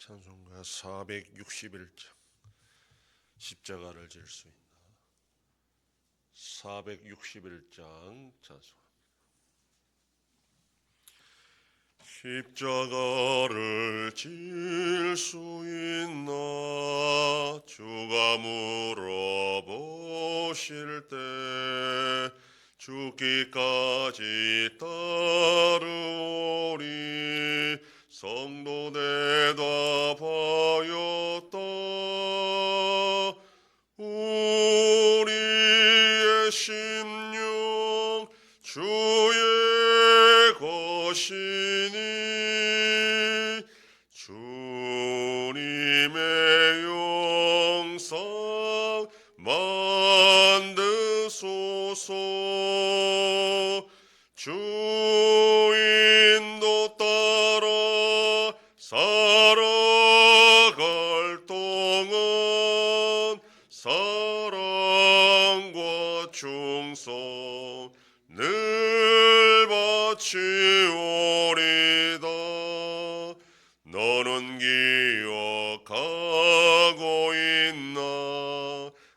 찬송가 461장 십자가를 질 수 있나? 461장 찬송 십자가를 질 수 있나? 주가 물어보실 때 죽기까지 따르오리 성도 대답하였다. 우리의 심령 주의 것이니 주님의 영상 만드소서. 주 기억하고 있나?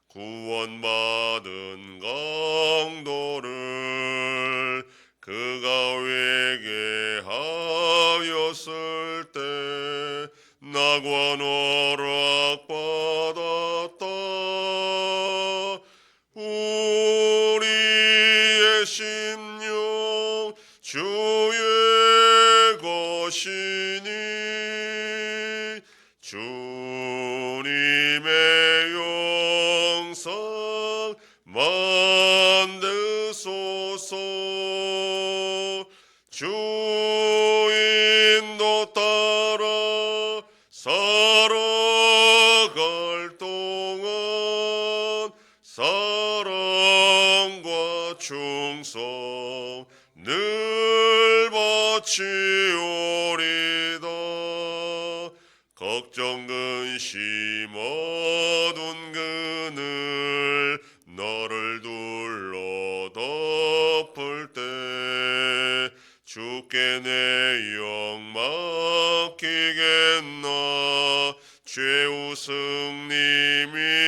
구원받은 강도를 그가 회개하였을 때 낙원 허락받았다. 우리의 심령 주의 것이니 주 충성 늘 바치오리다. 걱정 근심 어둔 그늘 너를 둘러 덮을 때 주께 내 영 맡기겠나? 죄우 승리 믿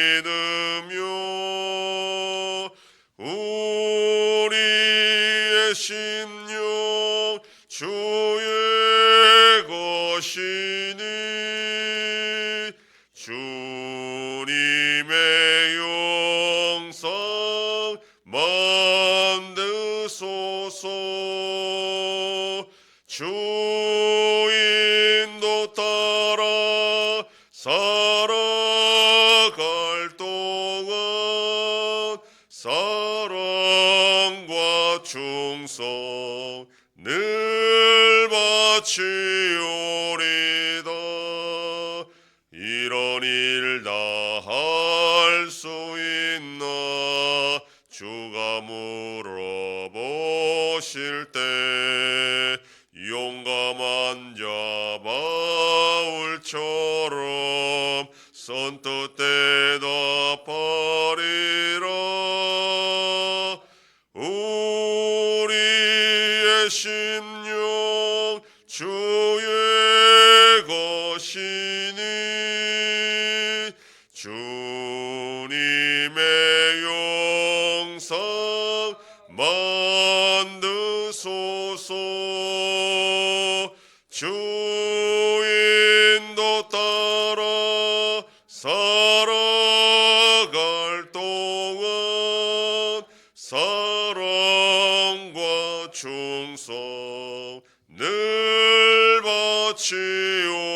바치오리다. 이런 일 다 할 수 있나? 주가 물어보실 때 용감한 자 바울처럼 선뜻 주님의 영상 만드소서. 주인도 따라 살아갈 동안 사랑과 충성 늘 바치오리다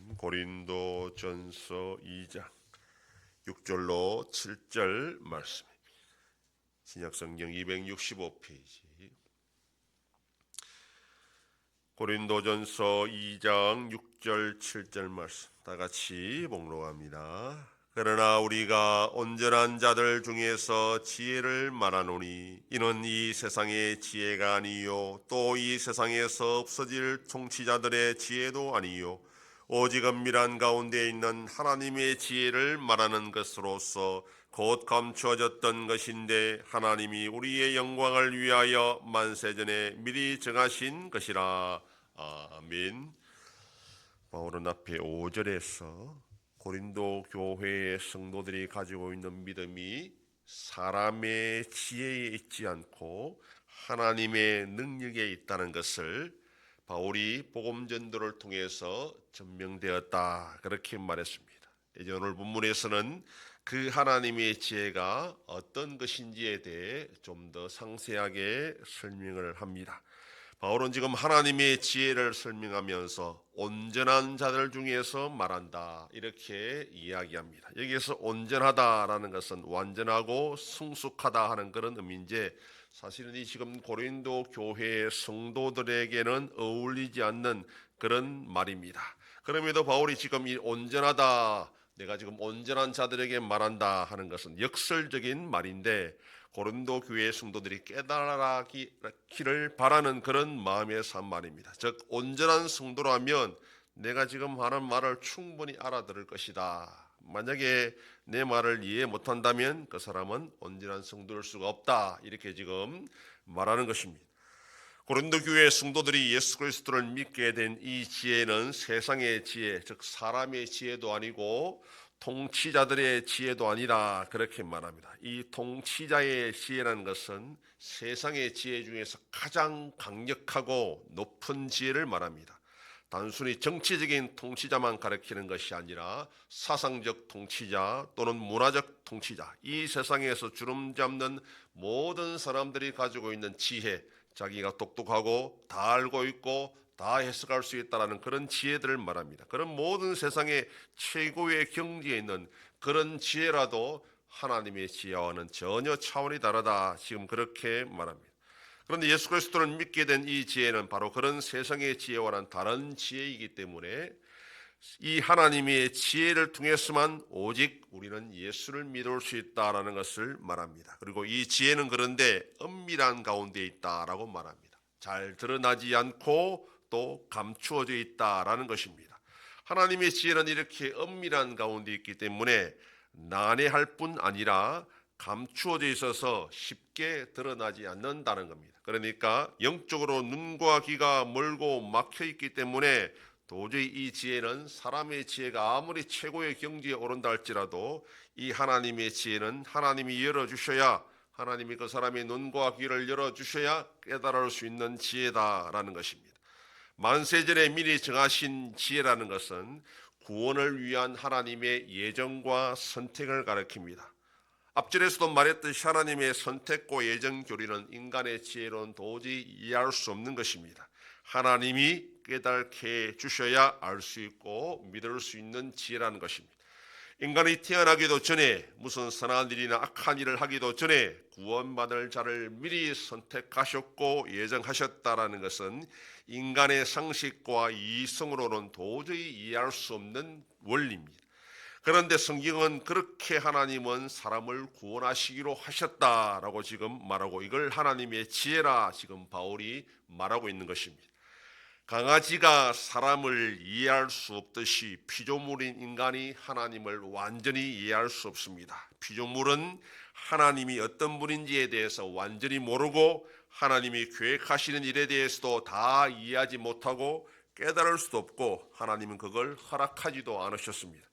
고린도 전서 2장 6절로 7절 말씀 신약성경 265페이지 고린도전서 2장 6절 7절 말씀 다 같이 목록합니다. 그러나 우리가 온전한 자들 중에서 지혜를 말하노니 이는 이 세상의 지혜가 아니요 또 이 세상에서 없어질 통치자들의 지혜도 아니요 오직 은밀한 가운데 있는 하나님의 지혜를 말하는 것으로서 곧 감추어졌던 것인데 하나님이 우리의 영광을 위하여 만세전에 미리 정하신 것이라 아멘. 바울은 앞에 5절에서 고린도 교회의 성도들이 가지고 있는 믿음이 사람의 지혜에 있지 않고 하나님의 능력에 있다는 것을 바울이 복음 전도를 통해서 증명되었다 그렇게 말했습니다. 이제 오늘 본문에서는 그 하나님의 지혜가 어떤 것인지에 대해 좀 더 상세하게 설명을 합니다. 바울은 지금 하나님의 지혜를 설명하면서 온전한 자들 중에서 말한다 이렇게 이야기합니다. 여기에서 온전하다라는 것은 완전하고 성숙하다 하는 그런 의미인데 사실은 이 지금 고린도 교회의 성도들에게는 어울리지 않는 그런 말입니다. 그럼에도 바울이 지금 이 온전하다 내가 지금 온전한 자들에게 말한다 하는 것은 역설적인 말인데 고린도 교회 성도들이 깨달아기를 바라는 그런 마음에서 한 말입니다. 즉 온전한 성도라면 내가 지금 하는 말을 충분히 알아들을 것이다. 만약에 내 말을 이해 못한다면 그 사람은 온전한 성도일 수가 없다. 이렇게 지금 말하는 것입니다. 고린도 교회 성도들이 예수 그리스도를 믿게 된 이 지혜는 세상의 지혜, 즉 사람의 지혜도 아니고 통치자들의 지혜도 아니라 그렇게 말합니다. 이 통치자의 지혜라는 것은 세상의 지혜 중에서 가장 강력하고 높은 지혜를 말합니다. 단순히 정치적인 통치자만 가리키는 것이 아니라 사상적 통치자 또는 문화적 통치자, 이 세상에서 주름 잡는 모든 사람들이 가지고 있는 지혜, 자기가 똑똑하고 다 알고 있고 다 해석할 수 있다라는 그런 지혜들을 말합니다. 그런 모든 세상의 최고의 경지에 있는 그런 지혜라도 하나님의 지혜와는 전혀 차원이 다르다. 지금 그렇게 말합니다. 그런데 예수 그리스도를 믿게 된 이 지혜는 바로 그런 세상의 지혜와는 다른 지혜이기 때문에 이 하나님의 지혜를 통해서만 오직 우리는 예수를 믿을 수 있다라는 것을 말합니다. 그리고 이 지혜는 그런데 은밀한 가운데 있다라고 말합니다. 잘 드러나지 않고 또 감추어져 있다라는 것입니다. 하나님의 지혜는 이렇게 은밀한 가운데 있기 때문에 난해할 뿐 아니라 감추어져 있어서 쉽게 드러나지 않는다는 겁니다. 그러니까 영적으로 눈과 귀가 멀고 막혀 있기 때문에 도저히 이 지혜는 사람의 지혜가 아무리 최고의 경지에 오른다 할지라도 이 하나님의 지혜는 하나님이 열어 주셔야 하나님이 그 사람의 눈과 귀를 열어 주셔야 깨달을 수 있는 지혜다라는 것입니다. 만세전에 미리 정하신 지혜라는 것은 구원을 위한 하나님의 예정과 선택을 가리킵니다. 앞절에서도 말했듯이 하나님의 선택과 예정 교리는 인간의 지혜로는 도저히 이해할 수 없는 것입니다. 하나님이 깨닫게 주셔야 알 수 있고 믿을 수 있는 지혜라는 것입니다. 인간이 태어나기도 전에 무슨 선한 일이나 악한 일을 하기도 전에 구원받을 자를 미리 선택하셨고 예정하셨다라는 것은 인간의 상식과 이성으로는 도저히 이해할 수 없는 원리입니다. 그런데 성경은 그렇게 하나님은 사람을 구원하시기로 하셨다라고 지금 말하고 이걸 하나님의 지혜라 지금 바울이 말하고 있는 것입니다. 강아지가 사람을 이해할 수 없듯이 피조물인 인간이 하나님을 완전히 이해할 수 없습니다. 피조물은 하나님이 어떤 분인지에 대해서 완전히 모르고 하나님이 계획하시는 일에 대해서도 다 이해하지 못하고 깨달을 수도 없고 하나님은 그걸 허락하지도 않으셨습니다.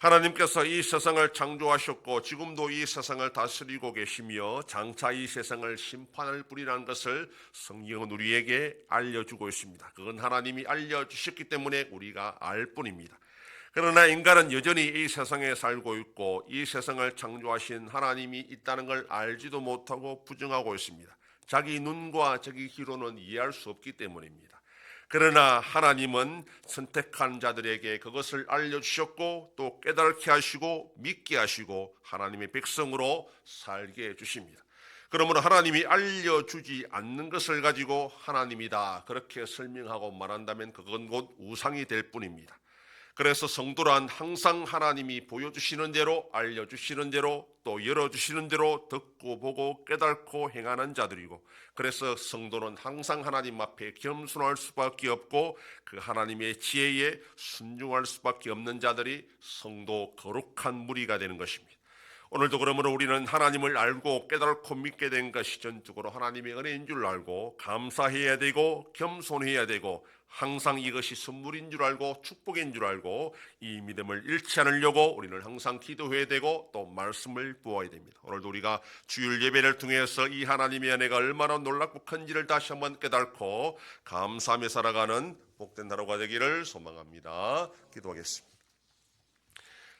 하나님께서 이 세상을 창조하셨고 지금도 이 세상을 다스리고 계시며 장차 이 세상을 심판할 뿐이라는 것을 성경은 우리에게 알려주고 있습니다. 그건 하나님이 알려주셨기 때문에 우리가 알 뿐입니다. 그러나 인간은 여전히 이 세상에 살고 있고 이 세상을 창조하신 하나님이 있다는 걸 알지도 못하고 부정하고 있습니다. 자기 눈과 자기 귀로는 이해할 수 없기 때문입니다. 그러나 하나님은 선택한 자들에게 그것을 알려주셨고 또 깨닫게 하시고 믿게 하시고 하나님의 백성으로 살게 해주십니다. 그러므로 하나님이 알려주지 않는 것을 가지고 하나님이다 그렇게 설명하고 말한다면 그건 곧 우상이 될 뿐입니다. 그래서 성도란 항상 하나님이 보여주시는 대로 알려주시는 대로 또 열어주시는 대로 듣고 보고 깨닫고 행하는 자들이고 그래서 성도는 항상 하나님 앞에 겸손할 수밖에 없고 그 하나님의 지혜에 순종할 수밖에 없는 자들이 성도 거룩한 무리가 되는 것입니다. 오늘도 그러므로 우리는 하나님을 알고 깨달고 믿게 된 것이 전적으로 하나님의 은혜인 줄 알고 감사해야 되고 겸손해야 되고 항상 이것이 선물인 줄 알고 축복인 줄 알고 이 믿음을 잃지 않으려고 우리는 항상 기도해야 되고 또 말씀을 보아야 됩니다. 오늘도 우리가 주일 예배를 통해서 이 하나님의 은혜가 얼마나 놀랍고 큰지를 다시 한번 깨닫고 감사하며 살아가는 복된 하루가 되기를 소망합니다. 기도하겠습니다.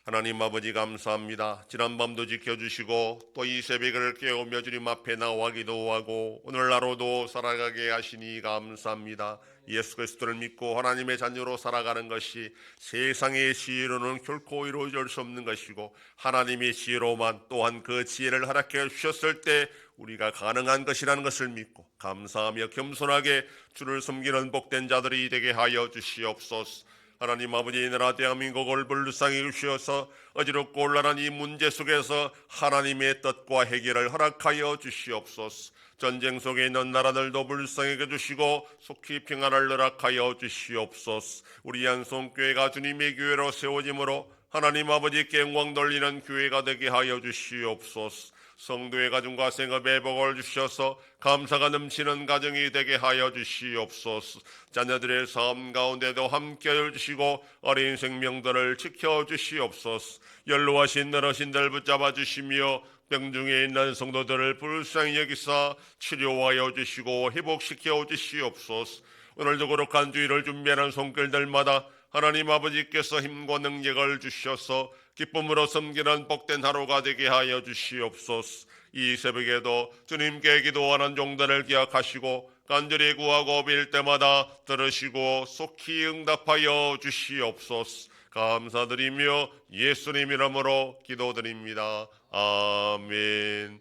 하나님 아버지 감사합니다. 지난밤도 지켜주시고 또 이 새벽을 깨우며 주님 앞에 나와 기도하고 오늘 하루도 살아가게 하시니 감사합니다. 예수 그리스도를 믿고 하나님의 자녀로 살아가는 것이 세상의 지혜로는 결코 이루어질 수 없는 것이고 하나님의 지혜로만 또한 그 지혜를 허락해 주셨을 때 우리가 가능한 것이라는 것을 믿고 감사하며 겸손하게 주를 섬기는 복된 자들이 되게 하여 주시옵소서. 하나님 아버지 이 나라 대한민국을 불쌍히 주시어서 어지럽고 올라란 이 문제 속에서 하나님의 뜻과 해결을 허락하여 주시옵소서. 전쟁 속에 있는 나라들도 불쌍하게 주시고 속히 평안을 허락하여 주시옵소서. 우리 양손교회가 주님의 교회로 세워짐으로 하나님 아버지께 영광 돌리는 교회가 되게 하여 주시옵소서. 성도의 가정과 생업에 복을 주셔서 감사가 넘치는 가정이 되게 하여 주시옵소서. 자녀들의 삶 가운데도 함께 해주시고 어린 생명들을 지켜 주시옵소서. 연로하신 너러신들 붙잡아 주시며 병중에 있는 성도들을 불쌍히 여기사 치료하여 주시고 회복시켜 주시옵소서. 오늘도 거룩한 주일을 준비하는 손길들마다 하나님 아버지께서 힘과 능력을 주셔서 기쁨으로 섬기는 복된 하루가 되게 하여 주시옵소서. 이 새벽에도 주님께 기도하는 종들을 기억하시고 간절히 구하고 빌 때마다 들으시고 속히 응답하여 주시옵소서. 감사드리며 예수님 이름으로 기도드립니다. 아멘.